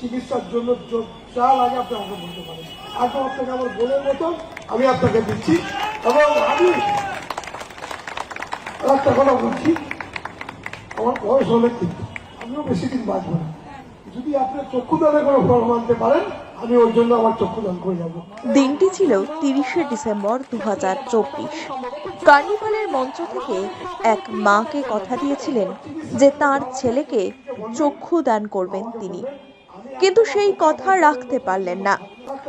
চিকিৎসার জন্য যা লাগে আপনি আমাকে বলতে পারেন। একদম আপনাকে আমার বোনের মতন আমি আপনাকে দিচ্ছি এবং আমি একটা কথা বলছি, আমার বয়স অনেক কিন্তু আমিও বেশি দিন বাঁচবো না। যদি আপনার চক্ষুদানে কোনো ফল মানতে পারেন, আমি ওর জন্য আমার চক্ষুদান করে যাব। দিনটি ছিল তিরিশে ডিসেম্বর দু হাজার চব্বিশ। কার্নিভালের মঞ্চ থেকে এক মাকে কথা দিয়েছিলেন যে তার ছেলেকে চক্ষু দান করবেন তিনি। কিন্তু সেই কথা রাখতে পারলেন না।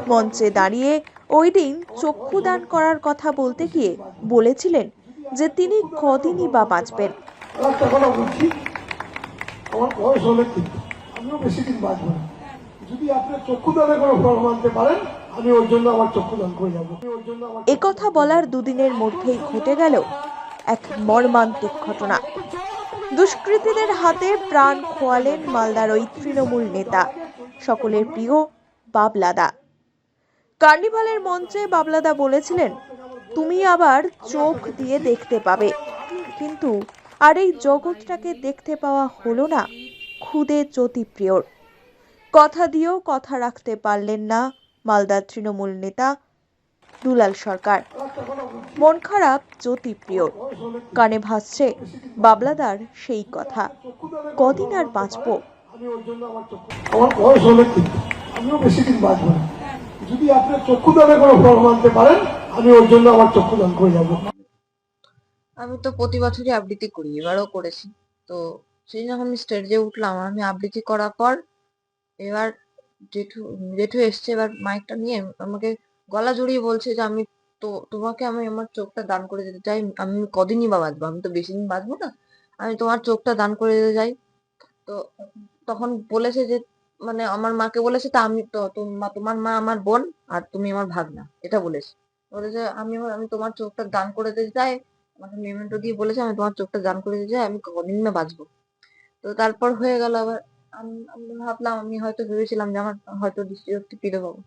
মঞ্চে দাঁড়িয়ে ওই দিন চক্ষু দান করার কথা বলতে গিয়ে বলেছিলেন যে তিনি কদিনই বা বাঁচবেন। আর কথা আমার বয়স অনেক কিন্তু আমিও বেশি দিন বাঁচবো না। যদি আপনার চক্ষুদানে কোনো ফল মানতে পারেন আমি ওর জন্য আমার চক্ষুদান করে যাব। আমি ওর জন্য আমার একথা বলার দুদিনের মধ্যেই ঘটে গেল এক মর্মান্তিক ঘটনা। দুষ্কৃতীদের হাতে প্রাণ খোয়ালেন মালদার ওই তৃণমূল নেতা, সকলের প্রিয় বাবলাদা। কার্নিভালের মঞ্চে বাবলাদা বলেছিলেন, তুমি আবার চোখ দিয়ে দেখতে পাবে। কিন্তু আর এই জগৎটাকে দেখতে পাওয়া হলো না খুদে জ্যোতিপ্রিয়র। কথা দিয়েও কথা রাখতে পারলেন না মালদার তৃণমূল নেতা দুলাল সরকার। মন খারাপ জ্যোতিপ্রিয়র কানে ভাসছে বাবলাদার সেই কথা। কদিন আর বাঁচবো? আমি আমার বয়স অনেক আমিও বেশি দিন বাঁচবো যদি আপনার চক্ষুদানে কোনো ফল মানতে পারেন আমি ওর জন্য আমার চক্ষুদান করে যাব। আমি তো প্রতি বছরই আবৃত্তি করি এবারও করেছি। তো সেই যখন আমি স্টেজে উঠলাম আমি আবৃত্তি করার পর এবার জেঠু জেঠু এসছে এবার মাইকটা নিয়ে আমাকে গলা জড়িয়ে বলছে যে আমি তো তোমাকে আমি আমার চোখটা দান করে দিতে চাই। আমি কদিনই বা বাঁচবো? আমি তো বেশি দিন বাঁচবো না। আমি তোমার চোখটা দান করে দিতে চাই। তো তখন বলেছে যে মানে আমার মাকে বলেছে, তা আমি তো তোমা- তোমার মা আমার বোন, আর তুমি আমার ভাগনা। এটা বলেছে। বলেছে, আমি আমি তোমার চোখটা দান করে দিতে চাই। আমাকে মেমেন্টো দিয়ে বলেছে, আমি তোমার চোখটা দান করে দিতে চাই, আমি কদিন না বাঁচবো? তো তারপর হয়ে গেল আবার আমি ভাবলাম, আমি হয়তো ভেবেছিলাম যে আমার হয়তো দৃষ্টিশক্তি ফিরে পাবো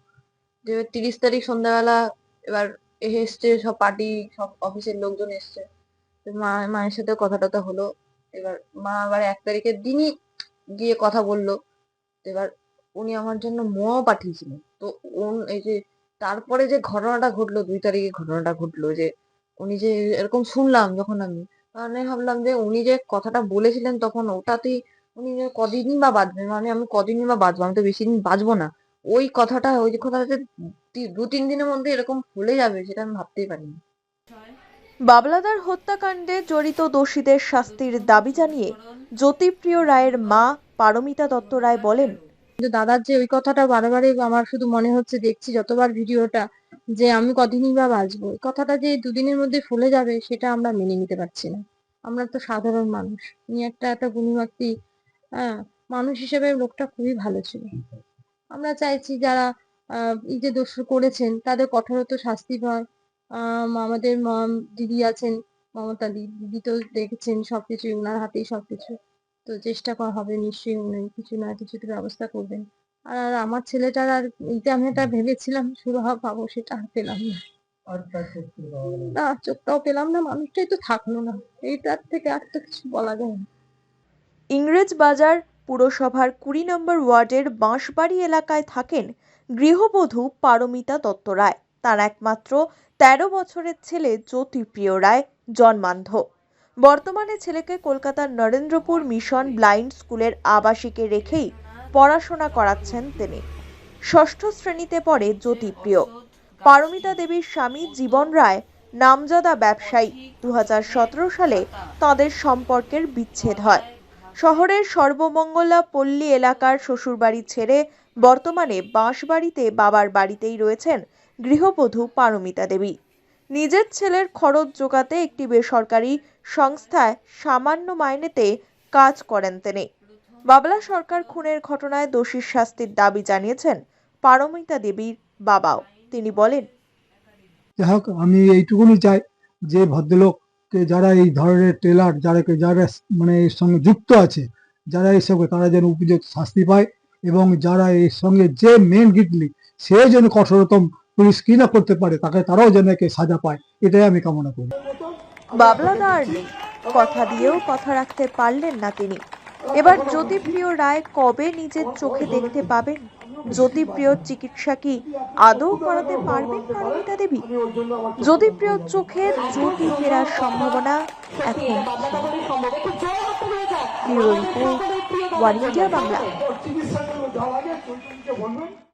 যে তিরিশ তারিখ সন্ধ্যাবেলা এবার এসছে, সব পার্টি সব অফিসের লোকজন এসছে। মা, মায়ের সাথে কথা টথা হলো। এবার মা আবার এক তারিখের দিনই গিয়ে কথা বলল। এবার উনি আমার জন্য মোয়াও পাঠিয়েছিলেন। তো উন, এই যে তারপরে যে ঘটনাটা ঘটলো, দুই তারিখে ঘটনাটা ঘটলো যে উনি যে এরকম শুনলাম যখন আমি মানে ভাবলাম যে উনি যে কথাটা বলেছিলেন তখন ওটাতেই উনি যে কদিনই বা বাঁচবেন মানে আমি কদিনই বা বাঁচবো, আমি তো বেশি দিন বাঁচবো না। ওই কথাটা ওই যে কথাটা যে দু তিন দিনের মধ্যে এরকম ভুলে যাবে সেটা আমি ভাবতেই পারিনি। বাবলাদার হত্যাকাণ্ডে জড়িত দোষীদের শাস্তির দাবি জানিয়ে জ্যোতিপ্রিয় রায়ের মা পারমিতা দত্ত রায় বলেন কিন্তু দাদার যে ওই কথাটা বারে বারে আমার শুধু মনে হচ্ছে দেখছি যতবার ভিডিওটা যে আমি কদিনই বা বাঁচবো এই কথাটা যে দুদিনের মধ্যে ফুলে যাবে সেটা আমরা মেনে নিতে পারছি না। আমরা তো সাধারণ মানুষ উনি একটা একটা গুণী হ্যাঁ মানুষ হিসেবে লোকটা খুবই ভালো ছিল। আমরা চাইছি যারা এই যে দোষ করেছেন তাদের কঠোরত শাস্তি পায় আহ, আমাদের মম- দিদি আছেন মমতা দি- দিদি তো দেখেছেন সবকিছু ওনার হাতেই সবকিছু। তো চেষ্টা করা হবে নিশ্চয়ই উনি কিছু না কিছু তো ব্যবস্থা করবেন। আর আমার ছেলেটার আর এইটা আমি এটা ভেবেছিলাম শুরু হওয়া পাবো সেটা আর পেলাম না। না চোখটাও পেলাম না মানুষটাই তো থাকল না। এইটার থেকে আর তো কিছু বলা যায় না। ইংরেজ বাজার পুরসভার কুড়ি নম্বর ওয়ার্ডের বাঁশবাড়ি এলাকায় থাকেন গৃহবধূ পারমিতা দত্ত রায়। তার একমাত্র তেরো বছরের ছেলে জ্যোতিপ্রিয় রায় জন্মান্ধ। বর্তমানে ছেলেকে কলকাতার নরেন্দ্রপুর মিশন ব্লাইন্ড স্কুলের আবাসিকে রেখেই পড়াশোনা করাচ্ছেন তিনি। ষষ্ঠ শ্রেণীতে পড়ে জ্যোতিপ্রিয়। পারমিতা দেবীর স্বামী জীবন রায় নামজাদা ব্যবসায়ী। দু হাজার সতেরো সালে তাদের সম্পর্কের বিচ্ছেদ হয়। শহরের সর্বমঙ্গলা পল্লী এলাকার শ্বশুরবাড়ি ছেড়ে বর্তমানে বাঁশবাড়িতে বাবার বাড়িতেই রয়েছেন গৃহবধূ পারমিতা দেবী। নিজের ছেলের খরচ জোগাতে একটি বেসরকারি সংস্থায় সামান্য মাইনেতে কাজ করেন তিনি। বাবলা সরকার খুনের ঘটনায় দোষীর শাস্তির দাবি জানিয়েছেন পারমিতা দেবীর বাবাও। তিনি বলেন, যাই হোক, আমি এইটুকুনি চাই যে ভদ্রলোককে যারা এই ধরনের ট্রেলার যারা যারা মানে এর সঙ্গে যুক্ত আছে, যারা এই সঙ্গে তারা যেন উপযুক্ত শাস্তি পায় এবং যারা এর সঙ্গে যে মেন গিটলি সে যেন কঠোরতম পুলিশ কি না করতে পারে, তাকে তারাও যেন একে সাজা পায়, এটাই আমি কামনা করি। বাবলা কথা দিয়েও কথা রাখতে পারলেন না তিনি। এবার জ্যোতিপ্রিয় রায় কবে নিজের চোখে দেখতে পাবেন? জ্যোতিপ্রিয় চিকিৎসা কি আদৌ করাতে পারবেন পারমিতা দেবী? জ্যোতিপ্রিয় চোখে জ্যোতি ফেরার সম্ভাবনা এখন ওয়ান ইন্ডিয়া বাংলা।